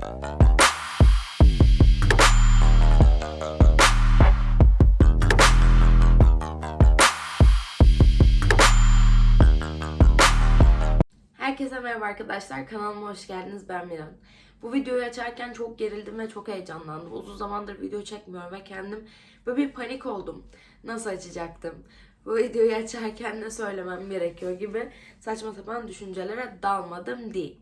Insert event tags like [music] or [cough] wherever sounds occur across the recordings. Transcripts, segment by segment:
Herkese merhaba arkadaşlar. Kanalıma hoş geldiniz. Ben Miran. Bu videoyu açarken çok gerildim ve çok heyecanlandım. Uzun zamandır video çekmiyorum ve kendim böyle bir panik oldum. Nasıl açacaktım? Bu videoyu açarken ne söylemem gerekiyor gibi saçma sapan düşüncelere dalmadım değil.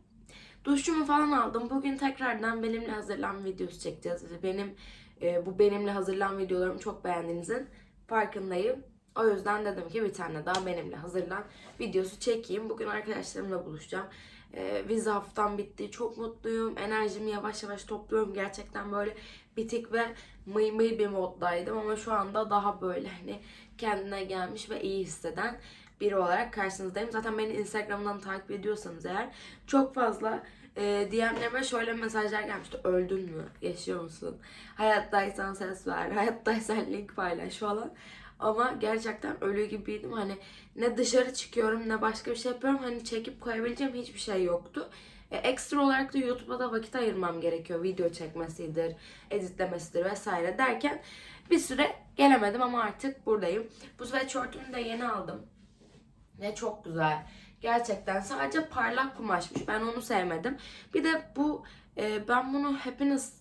Duşumu falan aldım. Bugün tekrardan benimle hazırlan videosu çekeceğiz. Benim e, bu benimle hazırlan videolarımı çok beğendiğinizin farkındayım. O yüzden dedim ki bir tane daha benimle hazırlan videosu çekeyim. Bugün arkadaşlarımla buluşacağım. Ee, vize haftam bitti. Çok mutluyum. Enerjimi yavaş yavaş topluyorum. Gerçekten böyle bitik ve mıy mıy bir moddaydım. Ama şu anda daha böyle hani kendine gelmiş ve iyi hisseden biri olarak karşınızdayım. Zaten beni Instagram'dan takip ediyorsanız eğer çok fazla e, DM'lerime şöyle mesajlar gelmişti. Öldün mü? Yaşıyor musun? Hayattaysan ses ver. [laughs] Hayattaysan link paylaş falan. Ama gerçekten ölü gibiydim. Hani ne dışarı çıkıyorum ne başka bir şey yapıyorum. Hani çekip koyabileceğim hiçbir şey yoktu. E, ekstra olarak da YouTube'a da vakit ayırmam gerekiyor. Video çekmesidir, editlemesidir vesaire derken bir süre gelemedim ama artık buradayım. Bu sweatshirt'ümü de yeni aldım. Ve çok güzel. Gerçekten sadece parlak kumaşmış. Ben onu sevmedim. Bir de bu e, ben bunu Happiness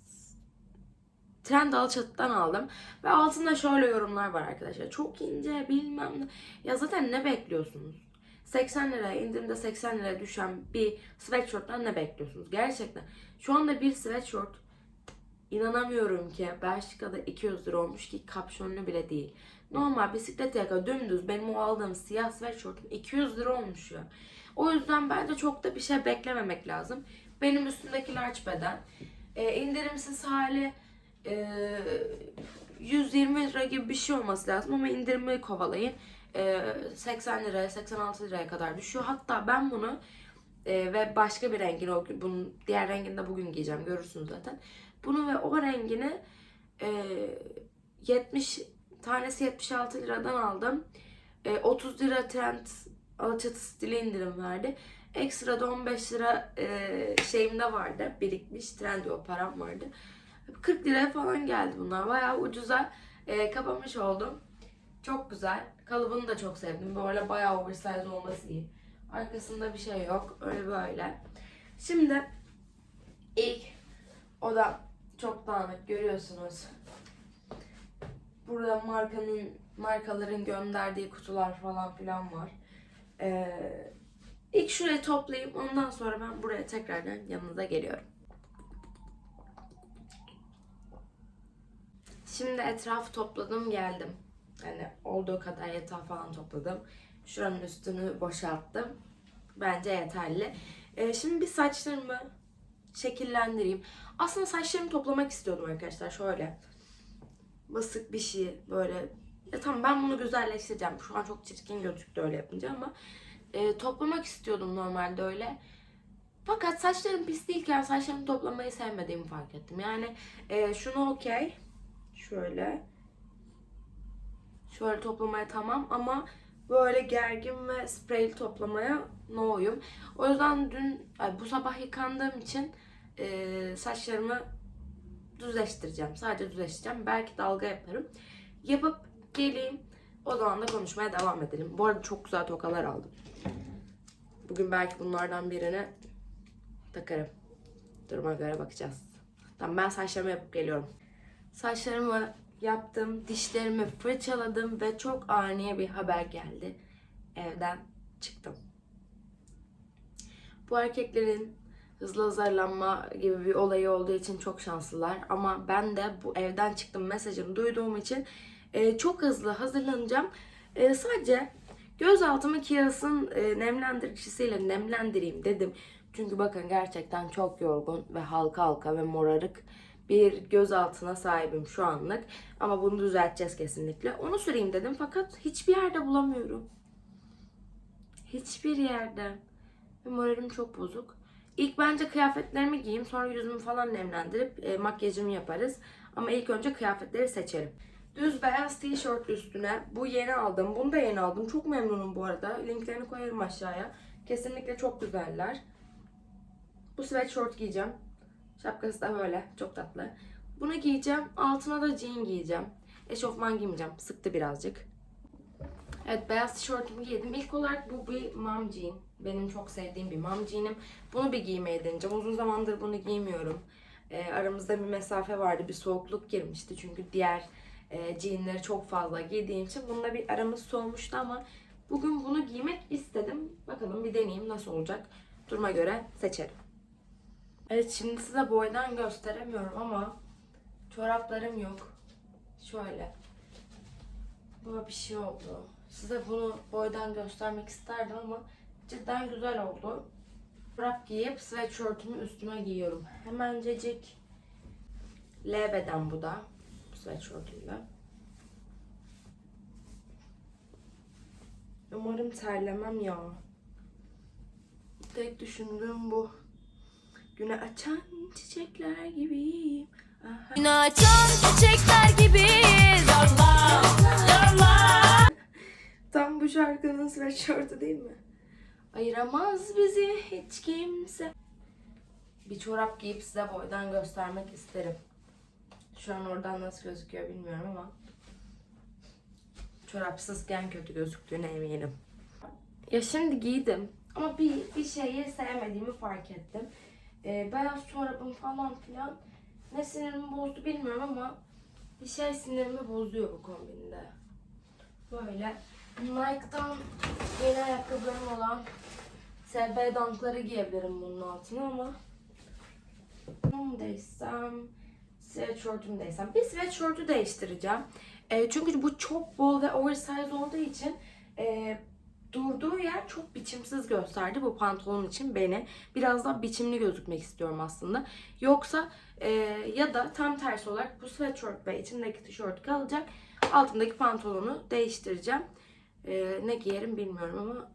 Trend Alçatı'dan aldım. Ve altında şöyle yorumlar var arkadaşlar. Çok ince bilmem ne. Ya zaten ne bekliyorsunuz? 80 liraya indirimde 80 liraya düşen bir sweatshirt'tan ne bekliyorsunuz? Gerçekten. Şu anda bir sweatshirt inanamıyorum ki Belçika'da 200 lira olmuş ki kapşonlu bile değil. Normal bisiklet yaka dümdüz benim o aldığım siyah sweatshirt'üm 200 lira olmuş ya. O yüzden bence çok da bir şey beklememek lazım. Benim üstümdeki large beden. E, indirimsiz hali e, 120 lira gibi bir şey olması lazım ama indirimi kovalayın. E, 80 liraya 86 liraya kadar düşüyor. Hatta ben bunu e, ve başka bir rengini o gün- bunun diğer rengini de bugün giyeceğim görürsünüz zaten. Bunu ve o rengini e, 70 tanesi 76 liradan aldım. E, 30 lira trend Alaçatı stili indirim verdi. Ekstra da 15 lira e, şeyim de vardı. Birikmiş. Trendyol param vardı. 40 liraya falan geldi bunlar. Bayağı ucuza e, kapamış oldum. Çok güzel. Kalıbını da çok sevdim. Böyle bayağı oversize olması iyi. Arkasında bir şey yok. Öyle böyle. Şimdi ilk o da çok dağınık görüyorsunuz. Burada markanın markaların gönderdiği kutular falan filan var. Ee, ilk şurayı toplayayım. Ondan sonra ben buraya tekrardan yanınıza geliyorum. Şimdi etrafı topladım geldim. Yani olduğu kadar yatağı falan topladım. Şuranın üstünü boşalttım. Bence yeterli. Ee, şimdi bir saçlarımı şekillendireyim. Aslında saçlarımı toplamak istiyordum arkadaşlar. Şöyle basık bir şey böyle. Ya tamam ben bunu güzelleştireceğim. Şu an çok çirkin gözüktü öyle yapınca ama e, toplamak istiyordum normalde öyle. Fakat saçlarım pis değilken saçlarımı toplamayı sevmediğimi fark ettim. Yani e, şunu okey. Şöyle. Şöyle toplamaya tamam ama böyle gergin ve spreyli toplamaya no'yum. O yüzden dün, ay, bu sabah yıkandığım için e, saçlarımı düzleştireceğim. Sadece düzleştireceğim. Belki dalga yaparım. Yapıp geleyim. O zaman da konuşmaya devam edelim. Bu arada çok güzel tokalar aldım. Bugün belki bunlardan birini takarım. Duruma göre bakacağız. Tamam ben saçlarımı yapıp geliyorum. Saçlarımı yaptım, dişlerimi fırçaladım ve çok ani bir haber geldi. Evden çıktım. Bu erkeklerin hızlı hazırlanma gibi bir olayı olduğu için çok şanslılar. Ama ben de bu evden çıktım mesajını duyduğum için e, çok hızlı hazırlanacağım. E, sadece gözaltımı Kiehl's'ın e, nemlendiricisiyle nemlendireyim dedim. Çünkü bakın gerçekten çok yorgun ve halka halka ve morarık bir gözaltına sahibim şu anlık. Ama bunu düzelteceğiz kesinlikle. Onu süreyim dedim fakat hiçbir yerde bulamıyorum. Hiçbir yerde. Ve moralim çok bozuk. İlk bence kıyafetlerimi giyeyim. Sonra yüzümü falan nemlendirip e, makyajımı yaparız. Ama ilk önce kıyafetleri seçelim. Düz beyaz tişört üstüne. Bu yeni aldım. Bunu da yeni aldım. Çok memnunum bu arada. Linklerini koyarım aşağıya. Kesinlikle çok güzeller. Bu sweatshirt giyeceğim. Şapkası da böyle. Çok tatlı. Bunu giyeceğim. Altına da jean giyeceğim. Eşofman giymeyeceğim. Sıktı birazcık. Evet beyaz tişörtümü giydim. İlk olarak bu bir mom jean. Benim çok sevdiğim bir mom jean'im. Bunu bir giymeye deneyeceğim. Uzun zamandır bunu giymiyorum. Ee, aramızda bir mesafe vardı. Bir soğukluk girmişti. Çünkü diğer e, jeanleri çok fazla giydiğim için. Bununla bir aramız soğumuştu ama bugün bunu giymek istedim. Bakalım bir deneyeyim nasıl olacak. Duruma göre seçerim. Evet şimdi size boydan gösteremiyorum ama çoraplarım yok. Şöyle. Böyle bir şey oldu. Size bunu boydan göstermek isterdim ama cidden güzel oldu. Çorap giyip sweatshirtümü üstüme giyiyorum. Hemencecik L beden bu da. Sweatshirtüyle. Umarım terlemem ya. Tek düşündüğüm bu. Güne açan çiçekler gibiyim. Aha. Gün açan çiçekler gibiyiz. Allah, Allah. Tam bu şarkının sweatshirt'ü değil mi? Ayıramaz bizi hiç kimse. Bir çorap giyip size boydan göstermek isterim. Şu an oradan nasıl gözüküyor bilmiyorum ama çorapsızken kötü gözüktüğüne eminim. Ya şimdi giydim ama bir, bir şeyi sevmediğimi fark ettim. Ee, beyaz çorabım falan filan ne sinirimi bozdu bilmiyorum ama bir şey sinirimi bozuyor bu kombinde. Böyle Nike'dan yeni ayakkabılarım olan SB Dunk'ları giyebilirim bunun altına ama Bundaysam sweatshirt'ümdeysem bir sweatshirt'ü değiştireceğim. E, çünkü bu çok bol ve oversize olduğu için e, durduğu yer çok biçimsiz gösterdi bu pantolon için beni. Biraz daha biçimli gözükmek istiyorum aslında. Yoksa e, ya da tam tersi olarak bu sweatshirt ve içindeki tişört kalacak. Altındaki pantolonu değiştireceğim. Ee, ne giyerim bilmiyorum ama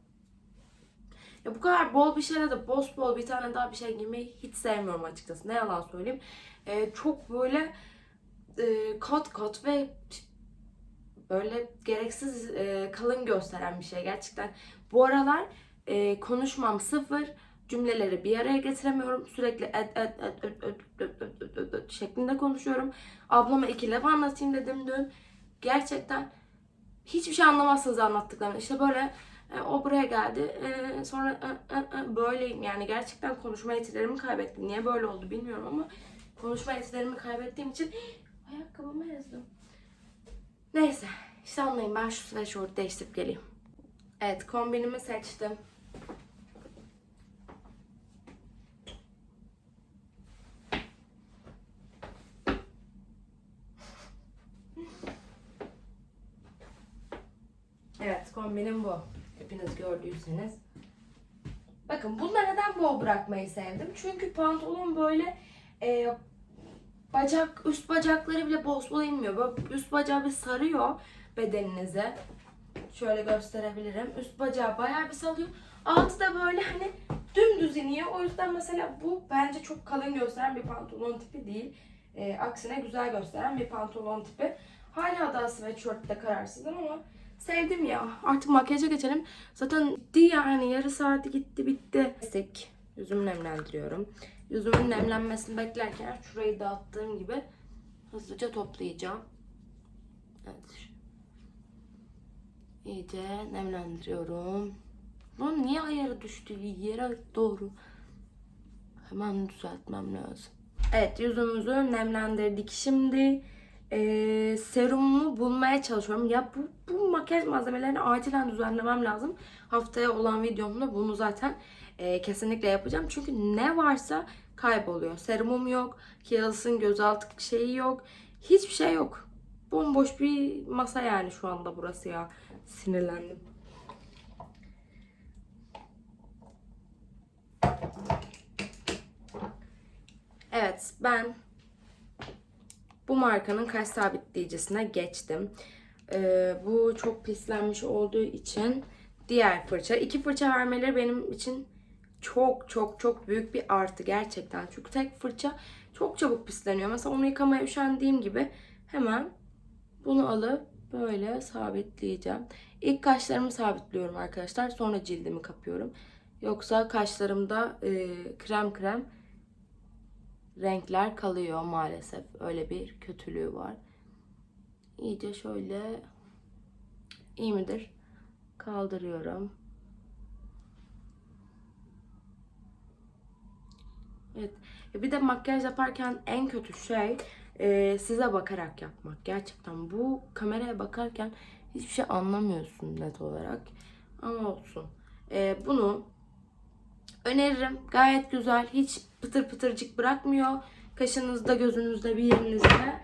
ya bu kadar bol bir şeyle de bos bol bir tane daha bir şey giymeyi hiç sevmiyorum açıkçası. Ne yalan söyleyeyim. Ee, çok böyle e, kat kat ve böyle gereksiz e, kalın gösteren bir şey gerçekten. Bu aralar e, konuşmam sıfır, cümleleri bir araya getiremiyorum. Sürekli et et et et et, et, et, et, et şeklinde konuşuyorum. Ablama iki laf anlatayım dedim dün. Gerçekten hiçbir şey anlamazsınız anlattıklarını. İşte böyle e, o buraya geldi. E, sonra e, e, e, böyleyim. Yani gerçekten konuşma yetilerimi kaybettim. Niye böyle oldu bilmiyorum ama konuşma yetilerimi kaybettiğim için ayakkabımı ezdim. Neyse. işte anlayın ben şu sweatshirt değiştirip geleyim. Evet kombinimi seçtim. Evet kombinim bu. Hepiniz gördüyseniz. Bakın bunda neden bol bırakmayı sevdim? Çünkü pantolon böyle e, bacak, üst bacakları bile bol bol inmiyor. Böyle üst bacağı bir sarıyor bedeninize. Şöyle gösterebilirim. Üst bacağı bayağı bir salıyor. Altı da böyle hani dümdüz iniyor. O yüzden mesela bu bence çok kalın gösteren bir pantolon tipi değil. E, aksine güzel gösteren bir pantolon tipi. Hala da sweatshirtte kararsızım ama sevdim ya. Artık makyaja geçelim. Zaten gitti yani yarı saati gitti bitti. Kestik. Yüzümü nemlendiriyorum. Yüzümün nemlenmesini beklerken şurayı dağıttığım gibi hızlıca toplayacağım. Evet. İyice nemlendiriyorum. Bunun niye ayarı düştü yere doğru? Hemen düzeltmem lazım. Evet yüzümüzü nemlendirdik. Şimdi e, serumumu bulmaya çalışıyorum. Ya bu, bu makyaj malzemelerini acilen düzenlemem lazım. Haftaya olan videomda bunu zaten e, kesinlikle yapacağım. Çünkü ne varsa kayboluyor. Serumum yok. Kiehl's'ın gözaltı şeyi yok. Hiçbir şey yok. Bomboş bir masa yani şu anda burası ya. Sinirlendim. Evet ben bu markanın kaş sabitleyicisine geçtim. Ee, bu çok pislenmiş olduğu için diğer fırça. iki fırça vermeleri benim için çok çok çok büyük bir artı gerçekten. Çünkü tek fırça çok çabuk pisleniyor. Mesela onu yıkamaya üşendiğim gibi hemen bunu alıp böyle sabitleyeceğim. İlk kaşlarımı sabitliyorum arkadaşlar. Sonra cildimi kapıyorum. Yoksa kaşlarımda e, krem krem renkler kalıyor maalesef. Öyle bir kötülüğü var. İyice şöyle iyi midir? Kaldırıyorum. Evet. Ya Bir de makyaj yaparken en kötü şey e, size bakarak yapmak. Gerçekten bu kameraya bakarken hiçbir şey anlamıyorsun net olarak. Ama olsun. E, bunu öneririm. Gayet güzel. Hiç pıtır pıtırcık bırakmıyor. Kaşınızda, gözünüzde, bir yerinizde.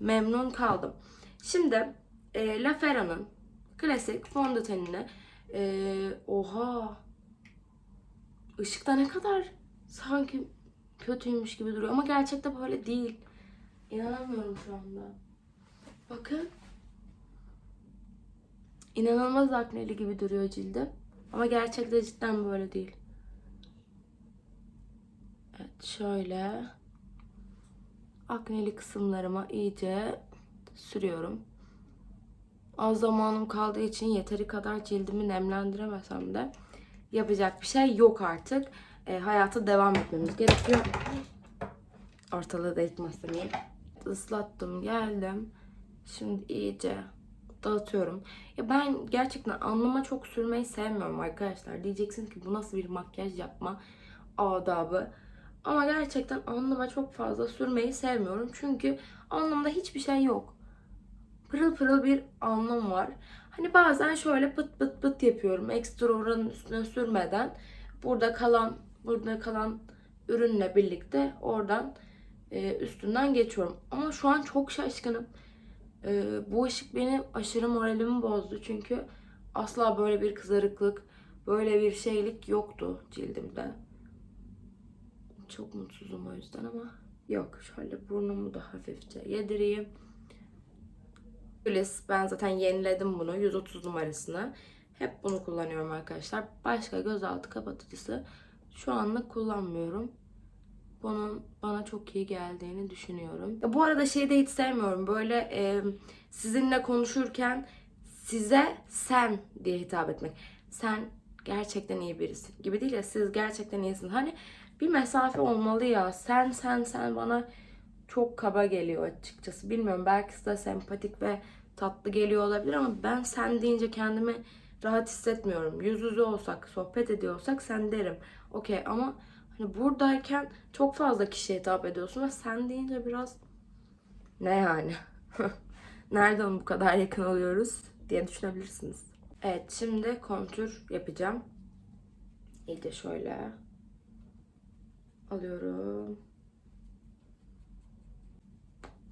Memnun kaldım. Şimdi e, La Ferra'nın klasik fondötenini e, oha ışıkta ne kadar sanki kötüymüş gibi duruyor ama gerçekte böyle değil. İnanamıyorum şu anda. Bakın. İnanılmaz akneli gibi duruyor cildim. Ama gerçekte cidden böyle değil. Evet şöyle. Akneli kısımlarıma iyice sürüyorum. Az zamanım kaldığı için yeteri kadar cildimi nemlendiremesem de yapacak bir şey yok artık. E, hayata devam etmemiz gerekiyor. Ortalığı da yıkmasın diye. Islattım geldim. Şimdi iyice dağıtıyorum. Ya ben gerçekten anlama çok sürmeyi sevmiyorum arkadaşlar. Diyeceksiniz ki bu nasıl bir makyaj yapma adabı. Ama gerçekten anlama çok fazla sürmeyi sevmiyorum. Çünkü anlamda hiçbir şey yok. Pırıl pırıl bir anlam var. Hani bazen şöyle pıt pıt pıt yapıyorum. Ekstra oranın üstüne sürmeden. Burada kalan burada kalan ürünle birlikte oradan e, üstünden geçiyorum. Ama şu an çok şaşkınım. E, bu ışık benim aşırı moralimi bozdu. Çünkü asla böyle bir kızarıklık, böyle bir şeylik yoktu cildimde. Çok mutsuzum o yüzden ama yok. Şöyle burnumu da hafifçe yedireyim. Gülis. Ben zaten yeniledim bunu. 130 numarasını. Hep bunu kullanıyorum arkadaşlar. Başka gözaltı kapatıcısı şu anlık kullanmıyorum. Bunun bana çok iyi geldiğini düşünüyorum. Bu arada şeyi de hiç sevmiyorum. Böyle e, sizinle konuşurken size sen diye hitap etmek. Sen gerçekten iyi birisin gibi değil ya siz gerçekten iyisin. Hani bir mesafe olmalı ya. Sen sen sen bana çok kaba geliyor açıkçası. Bilmiyorum belki size sempatik ve tatlı geliyor olabilir ama ben sen deyince kendimi rahat hissetmiyorum. Yüz yüze olsak, sohbet ediyorsak sen derim. Okey ama buradayken çok fazla kişiye hitap ediyorsun ve sen deyince biraz ne yani? [laughs] Nereden bu kadar yakın oluyoruz diye düşünebilirsiniz. Evet şimdi kontür yapacağım. İyice şöyle alıyorum.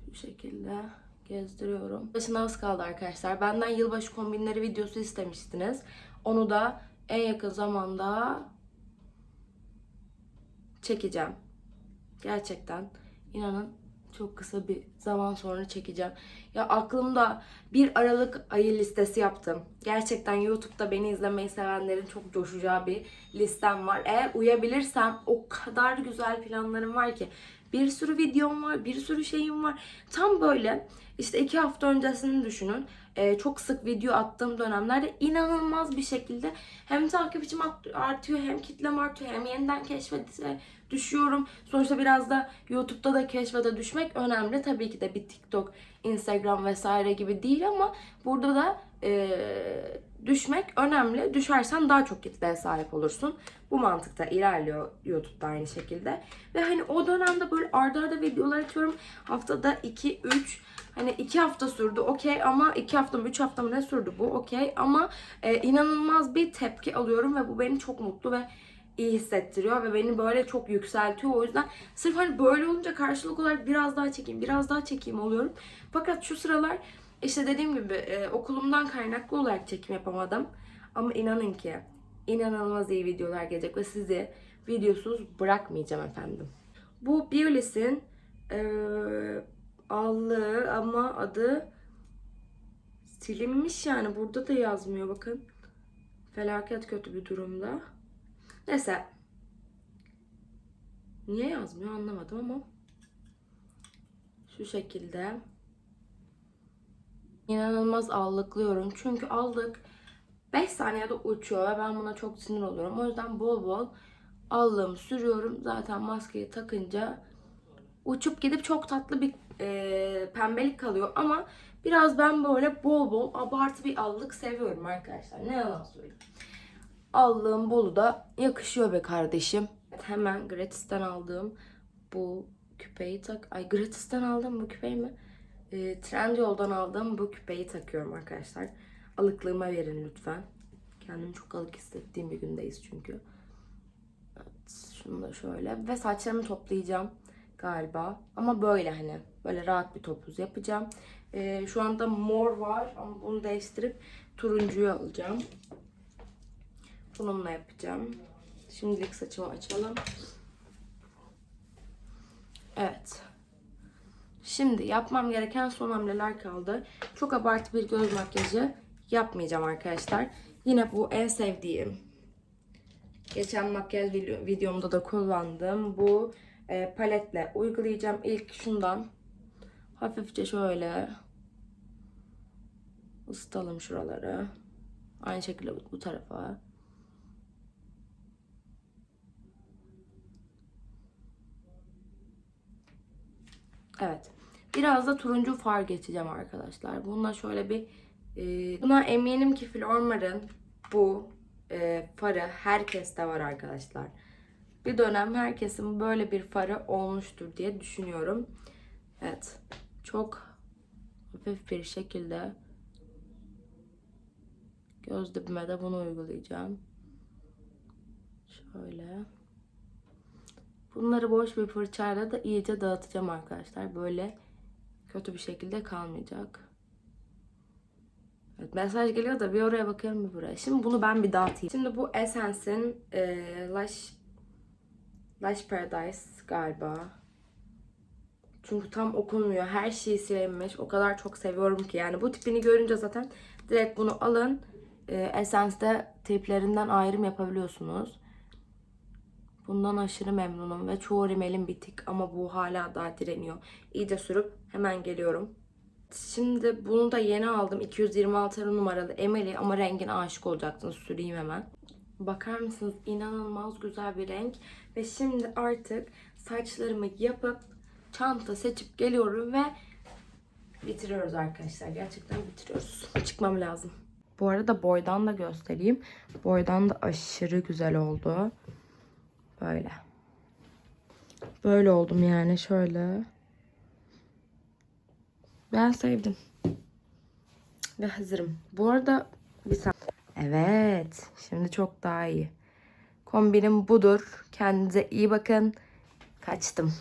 Bu şekilde gezdiriyorum. Başına az kaldı arkadaşlar. Benden yılbaşı kombinleri videosu istemiştiniz. Onu da en yakın zamanda çekeceğim. Gerçekten inanın çok kısa bir zaman sonra çekeceğim. Ya aklımda bir Aralık ayı listesi yaptım. Gerçekten YouTube'da beni izlemeyi sevenlerin çok coşacağı bir listem var. Eğer uyabilirsem o kadar güzel planlarım var ki. Bir sürü videom var, bir sürü şeyim var. Tam böyle işte iki hafta öncesini düşünün. Ee, çok sık video attığım dönemlerde inanılmaz bir şekilde hem takipçim artıyor hem kitlem artıyor hem yeniden keşfete düşüyorum. Sonuçta biraz da YouTube'da da keşfete düşmek önemli. Tabii ki de bir TikTok, Instagram vesaire gibi değil ama burada da e, düşmek önemli. Düşersen daha çok kitleye sahip olursun. Bu mantıkta ilerliyor YouTube'da aynı şekilde. Ve hani o dönemde böyle ardarda arda videolar atıyorum. Haftada 2, 3 Hani 2 hafta sürdü okey ama 2 hafta mı 3 hafta mı ne sürdü bu okey ama e, inanılmaz bir tepki alıyorum ve bu beni çok mutlu ve iyi hissettiriyor ve beni böyle çok yükseltiyor. O yüzden sırf hani böyle olunca karşılık olarak biraz daha çekeyim, biraz daha çekeyim oluyorum. Fakat şu sıralar işte dediğim gibi e, okulumdan kaynaklı olarak çekim yapamadım. Ama inanın ki inanılmaz iyi videolar gelecek ve sizi videosuz bırakmayacağım efendim. Bu Biolis'in e, allığı ama adı silinmiş yani. Burada da yazmıyor bakın. Felaket kötü bir durumda. Neyse. Niye yazmıyor anlamadım ama. Şu şekilde. İnanılmaz allıklıyorum. Çünkü allık 5 saniyede uçuyor ve ben buna çok sinir oluyorum. O yüzden bol bol allığımı sürüyorum. Zaten maskeyi takınca uçup gidip çok tatlı bir e, pembelik kalıyor ama biraz ben böyle bol bol abartı bir allık seviyorum arkadaşlar. Ne yalan söyleyeyim. Allığım bolu da yakışıyor be kardeşim. Hemen gratis'ten aldığım bu küpeyi tak. Ay gratis'ten aldığım bu küpeyi mi? E, Trendyol'dan aldığım bu küpeyi takıyorum arkadaşlar. Alıklığıma verin lütfen. Kendimi çok alık hissettiğim bir gündeyiz çünkü. Evet, şunu da şöyle. Ve saçlarımı toplayacağım galiba. Ama böyle hani. Böyle rahat bir topuz yapacağım. Ee, şu anda mor var ama bunu değiştirip turuncuyu alacağım. Bununla yapacağım. Şimdilik saçımı açalım. Evet. Şimdi yapmam gereken son hamleler kaldı. Çok abartı bir göz makyajı yapmayacağım arkadaşlar. Yine bu en sevdiğim. Geçen makyaj video- videomda da kullandığım bu e, paletle uygulayacağım. İlk şundan hafifçe şöyle ısıtalım şuraları. Aynı şekilde bu, bu tarafa. Evet. Biraz da turuncu far geçeceğim arkadaşlar. Bununla şöyle bir e, buna eminim ki Flormar'ın bu e, farı herkeste var arkadaşlar. Bir dönem herkesin böyle bir farı olmuştur diye düşünüyorum. Evet. Çok hafif bir şekilde göz dibime de bunu uygulayacağım. Şöyle. Bunları boş bir fırçayla da iyice dağıtacağım arkadaşlar. Böyle kötü bir şekilde kalmayacak. Evet, mesaj geliyor da bir oraya bakıyorum bir buraya. Şimdi bunu ben bir dağıtayım. Şimdi bu Essence'in e, Lush, Lush Paradise galiba. Çünkü tam okunmuyor. Her şeyi silinmiş. O kadar çok seviyorum ki. Yani bu tipini görünce zaten direkt bunu alın. E, Essence'de tiplerinden ayrım yapabiliyorsunuz. Bundan aşırı memnunum ve çoğu rimelim bitik ama bu hala daha direniyor. İyice sürüp hemen geliyorum. Şimdi bunu da yeni aldım. 226 numaralı Emily ama rengine aşık olacaksınız. Süreyim hemen. Bakar mısınız? İnanılmaz güzel bir renk. Ve şimdi artık saçlarımı yapıp çanta seçip geliyorum ve bitiriyoruz arkadaşlar. Gerçekten bitiriyoruz. Çıkmam lazım. Bu arada boydan da göstereyim. Boydan da aşırı güzel oldu. Böyle. Böyle oldum yani şöyle. Ben sevdim. Ve hazırım. Bu arada bir saniye. Evet. Şimdi çok daha iyi. Kombinim budur. Kendinize iyi bakın. Kaçtım.